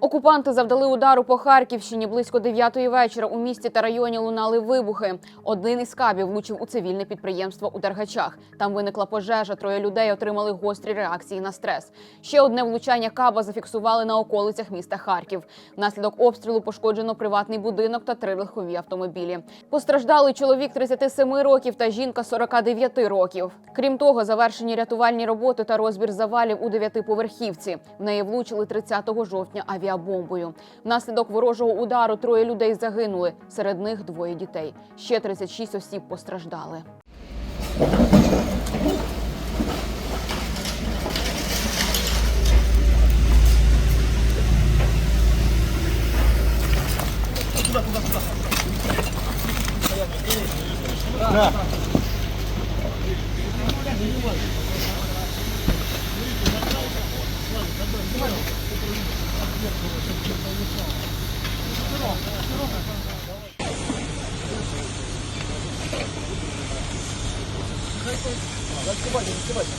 Окупанти завдали удару по Харківщині близько 9-ї вечора. У місті та районі лунали вибухи. Один із кабів влучив у цивільне підприємство у Дергачах. Там виникла пожежа. Троє людей отримали гострі реакції на стрес. Ще одне влучання каба зафіксували на околицях міста Харків. Внаслідок обстрілу пошкоджено приватний будинок та три легкові автомобілі. Постраждали чоловік 37 років та жінка 49 років. Крім того, завершені рятувальні роботи та розбір завалів у дев'ятиповерхівці. В неї влучили 30 жовтня авіабомбою. Внаслідок ворожого удару троє людей загинули. Серед них двоє дітей. Ще 36 осіб постраждали. Раскрывайте, раскрывайте.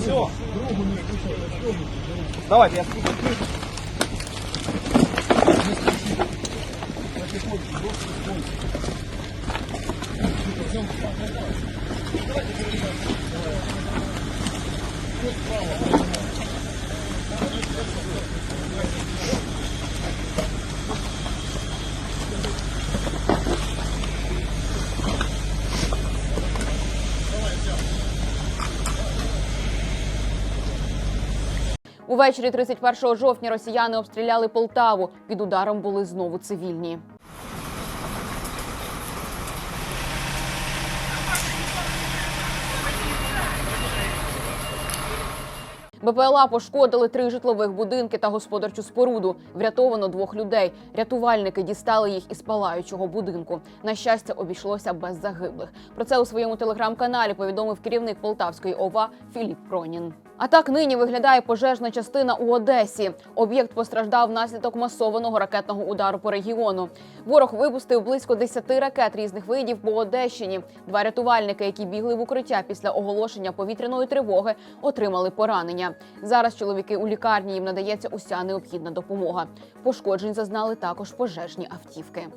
Все. Давайте, я скажу. Давайте, Увечері 31 жовтня росіяни обстріляли Полтаву. Під ударом були знову цивільні. БПЛА пошкодили три житлових будинки та господарчу споруду. Врятовано двох людей. Рятувальники дістали їх із палаючого будинку. На щастя, обійшлося без загиблих. Про це у своєму телеграм-каналі повідомив керівник Полтавської ОВА Філіп Пронін. А так нині виглядає пожежна частина у Одесі. Об'єкт постраждав внаслідок масованого ракетного удару по регіону. Ворог випустив близько 10 ракет різних видів по Одещині. Два рятувальники, які бігли в укриття після оголошення повітряної тривоги, отримали поранення. Зараз чоловіки у лікарні їм надається уся необхідна допомога. Пошкоджень зазнали також пожежні автівки.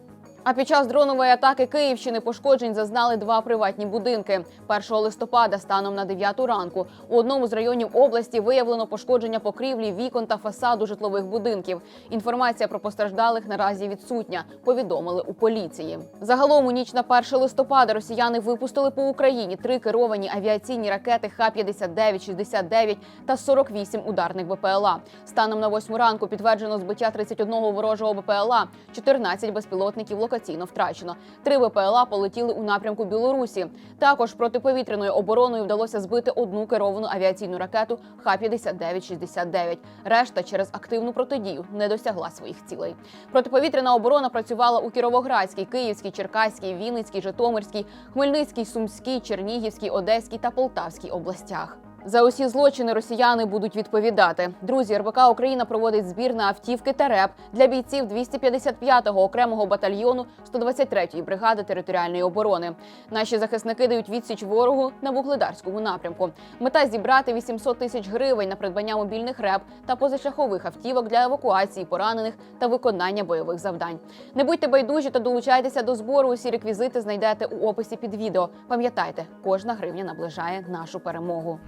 А під час дронової атаки Київщини пошкоджень зазнали два приватні будинки. 1 листопада станом на 9 ранку у одному з районів області виявлено пошкодження покрівлі, вікон та фасаду житлових будинків. Інформація про постраждалих наразі відсутня. Повідомили у поліції. Загалом у ніч на 1 листопада росіяни випустили по Україні три керовані авіаційні ракети Х-59, 69 та 48 ударних БПЛА. Станом на 8 ранку підтверджено збиття 31 ворожого БПЛА, 14 безпілотників локаційно втрачено. Три БПЛА полетіли у напрямку Білорусі. Також протиповітряною обороною вдалося збити одну керовану авіаційну ракету Х-59-69. Решта через активну протидію не досягла своїх цілей. Протиповітряна оборона працювала у Кіровоградській, Київській, Черкаській, Вінницькій, Житомирській, Хмельницькій, Сумській, Чернігівській, Одеській та Полтавській областях. За усі злочини росіяни будуть відповідати. Друзі, РБК Україна проводить збір на автівки та РЕП для бійців 255-го окремого батальйону 123-ї бригади територіальної оборони. Наші захисники дають відсіч ворогу на вугледарському напрямку. Мета зібрати 800 тисяч гривень на придбання мобільних РЕП та позашляхових автівок для евакуації поранених та виконання бойових завдань. Не будьте байдужі та долучайтеся до збору. Усі реквізити знайдете у описі під відео. Пам'ятайте, кожна гривня наближає нашу перемогу.